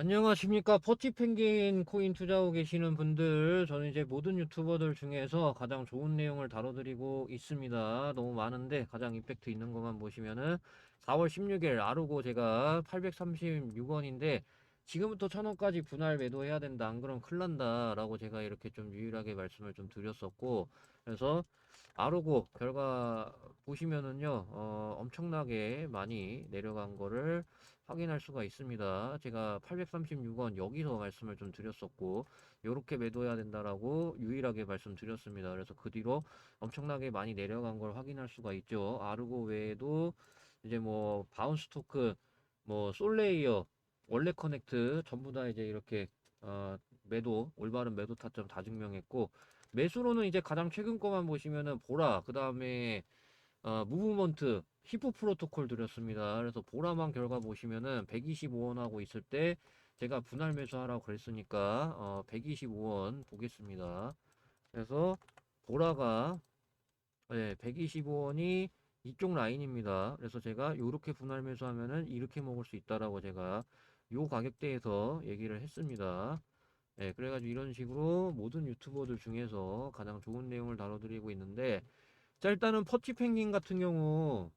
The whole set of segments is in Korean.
안녕하십니까. 퍼치 펭귄 코인 투자하고 계시는 분들, 저는 이제 모든 유튜버들 중에서 가장 좋은 내용을 다뤄드리고 있습니다. 너무 많은데 가장 임팩트 있는 것만 보시면은 4월 16일 아르고 제가 836원인데 지금부터 1000원까지 분할 매도해야 된다. 안 그러면 큰일 난다. 라고 제가 이렇게 좀 유일하게 말씀을 좀 드렸었고, 그래서 아르고 결과 보시면은요, 어, 엄청나게 많이 내려간 거를 확인할 수가 있습니다. 제가 836원 여기서 말씀을 좀 드렸었고, 요렇게 매도해야 된다라고 유일하게 말씀드렸습니다. 그래서 그 뒤로 엄청나게 많이 내려간 걸 확인할 수가 있죠. 아르고 외에도 이제 뭐 바운스 토큰, 뭐 솔레이어, 원래 커넥트 전부 다 이제 이렇게 어, 매도 올바른 매도 타점 다 증명했고 매수로는 이제 가장 최근 거만 보시면은 보라 그 다음에 어, 무브먼트 히프 프로토콜 드렸습니다. 그래서 보라만 결과 보시면은 125원 하고 있을 때 제가 분할 매수하라고 그랬으니까 어, 125원 보겠습니다. 그래서 보라가 네, 125원이 이쪽 라인입니다. 그래서 제가 이렇게 분할 매수하면은 이렇게 먹을 수 있다라고 제가 요 가격대에서 얘기를 했습니다. 네, 그래가지고 이런 식으로 모든 유튜버들 중에서 가장 좋은 내용을 다뤄드리고 있는데, 자, 일단은 퍼치 펭귄 같은 경우,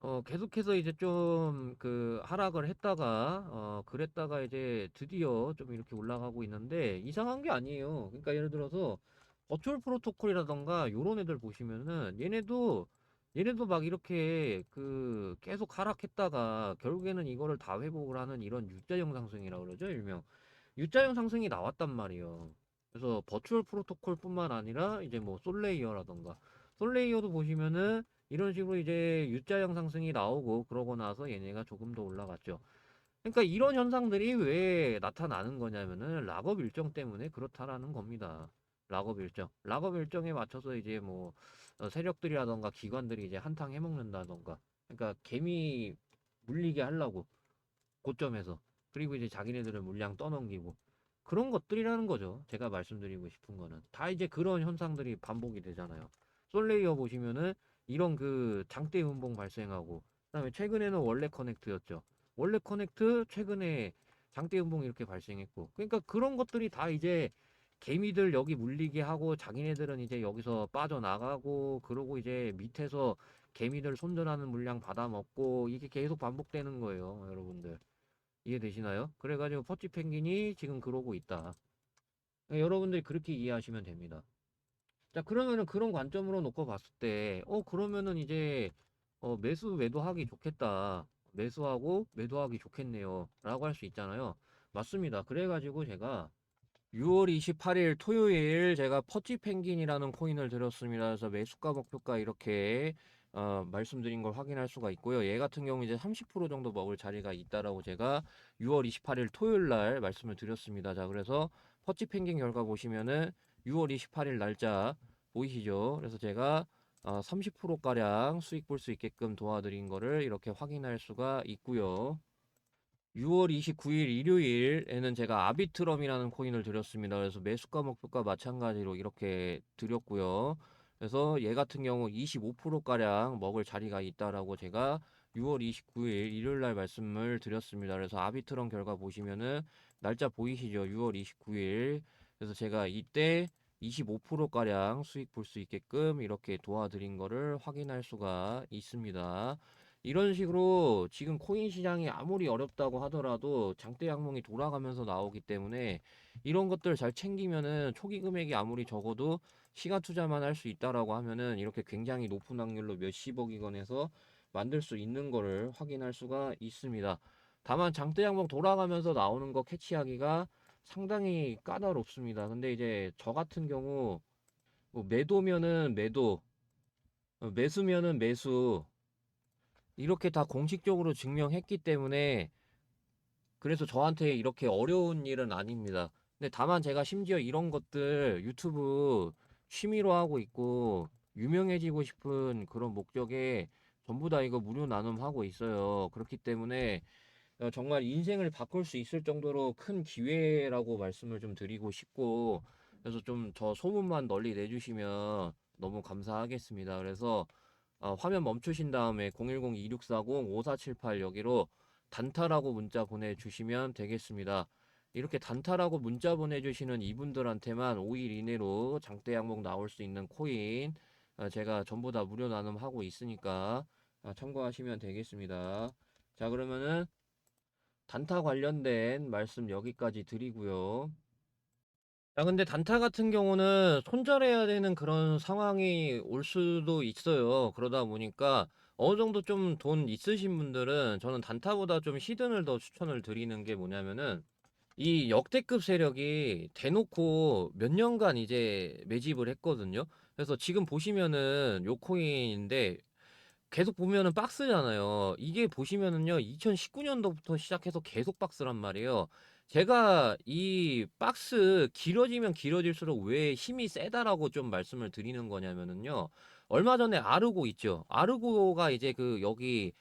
어, 계속해서 이제 좀 그 하락을 했다가, 어, 그랬다가 이제 드디어 좀 이렇게 올라가고 있는데, 이상한 게 아니에요. 그러니까 예를 들어서, 버추얼 프로토콜이라던가, 요런 애들 보시면은, 얘네도, 얘네도 막 이렇게 그 계속 하락했다가, 결국에는 이거를 다 회복을 하는 이런 U자형 상승이라고 그러죠, 일명. U자형 상승이 나왔단 말이에요. 그래서 버추얼 프로토콜뿐만 아니라 이제 뭐 솔레이어라던가 솔레이어도 보시면은 이런 식으로 이제 U자형 상승이 나오고 그러고 나서 얘네가 조금 더 올라갔죠. 그러니까 이런 현상들이 왜 나타나는 거냐면은 락업 일정 때문에 그렇다라는 겁니다. 락업 일정. 락업 일정에 맞춰서 이제 뭐 어, 세력들이라던가 기관들이 이제 한탕 해먹는다던가. 그러니까 개미 물리게 하려고 고점에서. 그리고 이제 자기네들을 물량 떠넘기고 그런 것들이라는 거죠. 제가 말씀드리고 싶은 거는 다 이제 그런 현상들이 반복이 되잖아요. 솔레이어 보시면은 이런 그 장대 음봉 발생하고 그다음에 최근에는 원래 커넥트였죠. 원래 커넥트 최근에 장대 음봉 이렇게 발생했고 그러니까 그런 것들이 다 이제 개미들 여기 물리게 하고 자기네들은 이제 여기서 빠져나가고 그러고 이제 밑에서 개미들 손절하는 물량 받아먹고 이게 계속 반복되는 거예요, 여러분들. 이해되시나요? 그래가지고 퍼치 펭귄이 지금 그러고 있다. 그러니까 여러분들이 그렇게 이해하시면 됩니다. 자, 그러면은 그런 관점으로 놓고 봤을 때, 어, 그러면은 이제, 어, 매수, 매도하기 좋겠다. 매수하고 매도하기 좋겠네요. 라고 할 수 있잖아요. 맞습니다. 그래가지고 제가 6월 28일 토요일 제가 퍼치 펭귄이라는 코인을 들었습니다. 그래서 매수가 목표가 이렇게 어, 말씀드린 걸 확인할 수가 있고요. 얘 같은 경우 이제 30% 정도 먹을 자리가 있다라고 제가 6월 28일 토요일 날 말씀을 드렸습니다. 자, 그래서 퍼치 펭귄 결과 보시면은 6월 28일 날짜 보이시죠? 그래서 제가 어, 30%가량 수익 볼 수 있게끔 도와드린 거를 이렇게 확인할 수가 있고요. 6월 29일 일요일에는 제가 아비트럼이라는 코인을 드렸습니다. 그래서 매수가 목표가 마찬가지로 이렇게 드렸고요. 그래서 얘 같은 경우 25%가량 먹을 자리가 있다라고 제가 6월 29일 일요일 날 말씀을 드렸습니다. 그래서 아비트럼 결과 보시면은 날짜 보이시죠? 6월 29일. 그래서 제가 이때 25%가량 수익 볼 수 있게끔 이렇게 도와드린 거를 확인할 수가 있습니다. 이런 식으로 지금 코인 시장이 아무리 어렵다고 하더라도 장대 양봉이 돌아가면서 나오기 때문에 이런 것들 잘 챙기면은 초기 금액이 아무리 적어도 시간 투자만 할 수 있다라고 하면은 이렇게 굉장히 높은 확률로 몇십억이건 해서 만들 수 있는 거를 확인할 수가 있습니다. 다만 장대 양봉 돌아가면서 나오는 거 캐치하기가 상당히 까다롭습니다. 근데 이제 저 같은 경우 뭐 매도면은 매도, 어, 매수면은 매수 이렇게 다 공식적으로 증명했기 때문에 그래서 저한테 이렇게 어려운 일은 아닙니다. 근데 다만 제가 심지어 이런 것들 유튜브 취미로 하고 있고 유명해지고 싶은 그런 목적에 전부 다 이거 무료 나눔하고 있어요. 그렇기 때문에 어, 정말 인생을 바꿀 수 있을 정도로 큰 기회라고 말씀을 좀 드리고 싶고 그래서 좀 저 소문만 널리 내주시면 너무 감사하겠습니다. 그래서 어, 화면 멈추신 다음에 010-2640-5478 여기로 단타라고 문자 보내주시면 되겠습니다. 이렇게 단타라고 문자 보내주시는 이분들한테만 5일 이내로 장대 항목 나올 수 있는 코인 어, 제가 전부 다 무료 나눔하고 있으니까 아, 참고하시면 되겠습니다. 자 그러면은 단타 관련된 말씀 여기까지 드리고요. 자, 근데 단타 같은 경우는 손절해야 되는 그런 상황이 올 수도 있어요. 그러다 보니까 어느 정도 좀 돈 있으신 분들은 저는 단타보다 좀 히든을 더 추천을 드리는 게 뭐냐면은 이 역대급 세력이 대놓고 몇 년간 이제 매집을 했거든요. 그래서 지금 보시면은 요 코인인데 계속 보면은 박스잖아요. 이게 보시면은요, 2019년도부터 시작해서 계속 박스란 말이에요. 제가 이 박스 길어지면 길어질수록 왜 힘이 세다라고 좀 말씀을 드리는 거냐면은요, 얼마 전에 아르고 있죠. 아르고가 이제 그 여기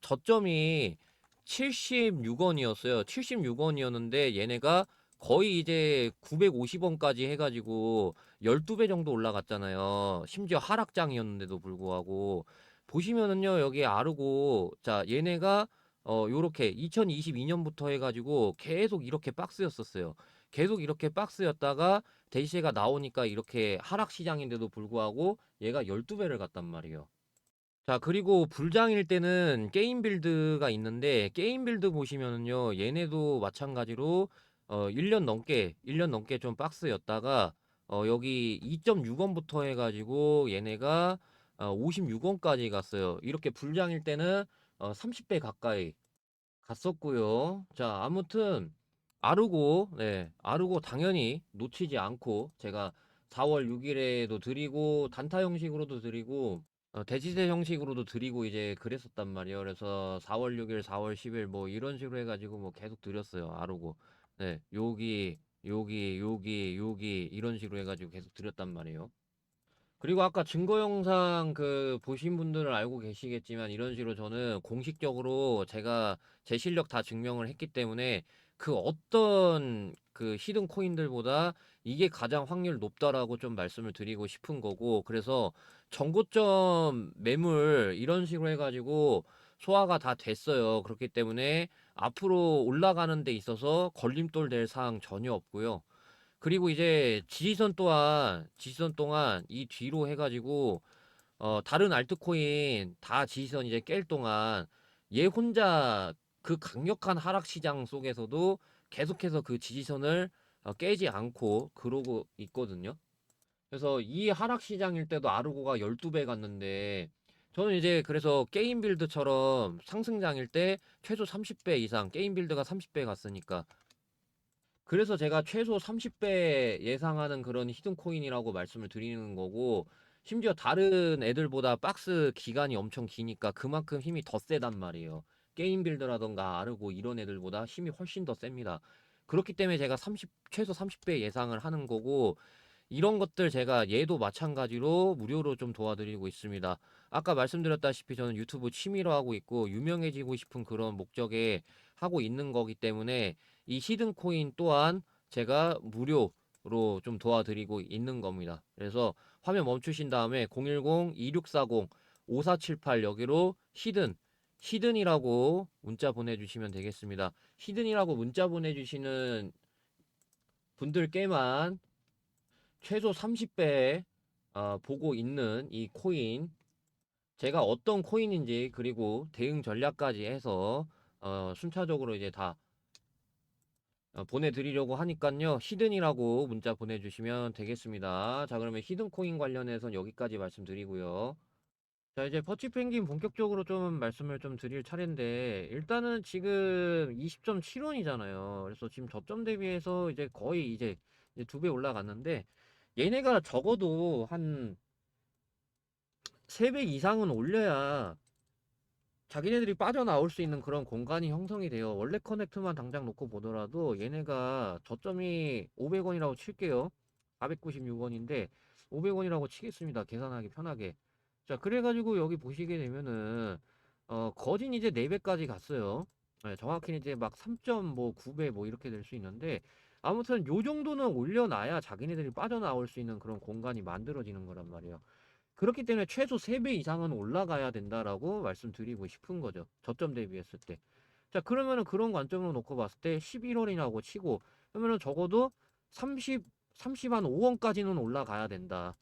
저점이 76원이었어요. 76원이었는데 얘네가 거의 이제 950원까지 해가지고 12배 정도 올라갔잖아요. 심지어 하락장이었는데도 불구하고. 보시면은요, 여기 아르고, 자, 얘네가, 어, 요렇게 2022년부터 해가지고 계속 이렇게 박스였었어요. 계속 이렇게 박스였다가 대시세가 나오니까 이렇게 하락 시장인데도 불구하고 얘가 12배를 갔단 말이에요. 자, 그리고 불장일 때는 게임 빌드가 있는데, 게임 빌드 보시면은요, 얘네도 마찬가지로, 어, 1년 넘게, 1년 넘게 좀 박스였다가, 어, 여기 2.6원부터 해가지고 얘네가 어, 56원까지 갔어요. 이렇게 불장일 때는 어, 30배 가까이 갔었고요. 자, 아무튼 아르고, 네, 아르고 당연히 놓치지 않고 제가 4월 6일에도 드리고 단타 형식으로도 드리고 어, 대지세 형식으로도 드리고 이제 그랬었단 말이에요. 그래서 4월 6일, 4월 10일 뭐 이런 식으로 해가지고 뭐 계속 드렸어요. 아르고, 네, 여기, 여기, 여기, 여기 이런 식으로 해가지고 계속 드렸단 말이에요. 그리고 아까 증거 영상 그 보신 분들은 알고 계시겠지만 이런 식으로 저는 공식적으로 제가 제 실력 다 증명을 했기 때문에 그 어떤 그 히든 코인들보다 이게 가장 확률 높다라고 좀 말씀을 드리고 싶은 거고 그래서 정고점 매물 이런 식으로 해가지고 소화가 다 됐어요. 그렇기 때문에 앞으로 올라가는 데 있어서 걸림돌 될 사항 전혀 없고요. 그리고 이제 지지선 또한 지지선 동안 이 뒤로 해가지고 어 다른 알트코인 다 지지선 이제 깰 동안 얘 혼자 그 강력한 하락 시장 속에서도 계속해서 그 지지선을 어, 깨지 않고 그러고 있거든요. 그래서 이 하락 시장일 때도 아르고가 12배 갔는데 저는 이제 그래서 게임 빌드처럼 상승장일 때 최소 30배 이상 게임 빌드가 30배 갔으니까 그래서 제가 최소 30배 예상하는 그런 히든 코인이라고 말씀을 드리는 거고, 심지어 다른 애들보다 박스 기간이 엄청 기니까 그만큼 힘이 더 세단 말이에요. 게임 빌드라던가 아르고 이런 애들보다 힘이 훨씬 더 셉니다. 그렇기 때문에 제가 30, 최소 30배 예상을 하는 거고, 이런 것들 제가 얘도 마찬가지로 무료로 좀 도와드리고 있습니다. 아까 말씀드렸다시피 저는 유튜브 취미로 하고 있고, 유명해지고 싶은 그런 목적에 하고 있는 거기 때문에 이 히든 코인 또한 제가 무료로 좀 도와드리고 있는 겁니다. 그래서 화면 멈추신 다음에 010-2640-5478 여기로 히든 히든이라고 문자 보내주시면 되겠습니다. 히든이라고 문자 보내주시는 분들께만 최소 30배 어, 보고 있는 이 코인 제가 어떤 코인인지 그리고 대응 전략까지 해서 어, 순차적으로 이제 다 어, 보내드리려고 하니깐요. 히든이라고 문자 보내주시면 되겠습니다. 자 그러면 히든 코인 관련해서 여기까지 말씀드리고요. 자 이제 퍼치 펭귄 본격적으로 좀 말씀을 좀 드릴 차례인데 일단은 지금 20.7원이잖아요. 그래서 지금 저점 대비해서 이제 거의 이제, 이제 두 배 올라갔는데 얘네가 적어도 한 3배 이상은 올려야 자기네들이 빠져나올 수 있는 그런 공간이 형성이 돼요. 원래 커넥트만 당장 놓고 보더라도 얘네가 저점이 500원이라고 칠게요. 496원인데 500원이라고 치겠습니다. 계산하기 편하게. 자, 그래가지고 여기 보시게 되면은 어, 거진 이제 4배까지 갔어요. 네, 정확히는 이제 막 3.9배 뭐 이렇게 될 수 있는데 아무튼 요 정도는 올려놔야 자기네들이 빠져나올 수 있는 그런 공간이 만들어지는 거란 말이에요. 그렇기 때문에 최소 3배 이상은 올라가야 된다라고 말씀드리고 싶은 거죠. 저점 대비했을 때. 자, 그러면은 그런 관점으로 놓고 봤을 때 11월이라고 치고 그러면은 적어도 30, 30 한 5원까지는 올라가야 된다.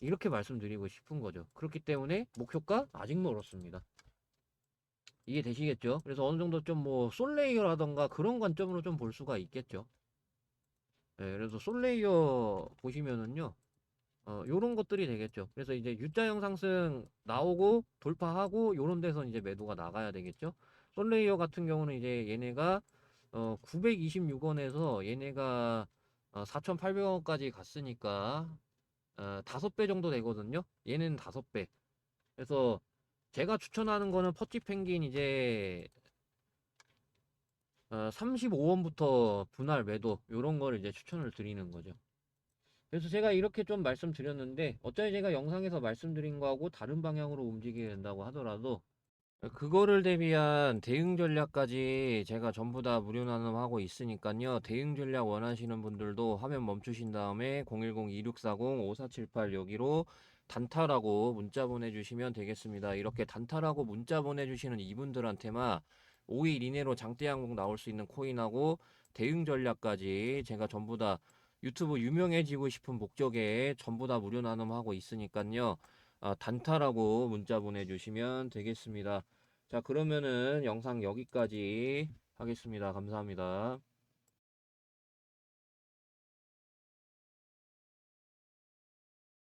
이렇게 말씀드리고 싶은 거죠. 그렇기 때문에 목표가 아직 멀었습니다. 이해 되시겠죠? 그래서 어느 정도 좀 뭐 솔레이어라던가 그런 관점으로 좀 볼 수가 있겠죠. 네, 그래서 솔레이어 보시면은요. 어, 요런 것들이 되겠죠. 그래서 이제 U자형 상승 나오고 돌파하고 요런 데서 이제 매도가 나가야 되겠죠. 솔레이어 같은 경우는 이제 얘네가 어, 926원에서 얘네가 어, 4,800원까지 갔으니까 어, 5배 정도 되거든요. 얘는 5배. 그래서 제가 추천하는 거는 퍼치 펭귄 이제 어, 35원부터 분할 매도 요런 거를 이제 추천을 드리는 거죠. 그래서 제가 이렇게 좀 말씀드렸는데 어차피 제가 영상에서 말씀드린 거하고 다른 방향으로 움직여야 된다고 하더라도 그거를 대비한 대응 전략까지 제가 전부 다 무료 나눔하고 있으니까요. 대응 전략 원하시는 분들도 화면 멈추신 다음에 010-2640-5478 여기로 단타라고 문자 보내주시면 되겠습니다. 이렇게 단타라고 문자 보내주시는 이분들한테만 5일 이내로 장대 항목 나올 수 있는 코인하고 대응 전략까지 제가 전부 다 유튜브 유명해지고 싶은 목적에 전부 다 무료 나눔하고 있으니까요. 아, 단타라고 문자 보내주시면 되겠습니다. 자, 그러면은 영상 여기까지 하겠습니다. 감사합니다.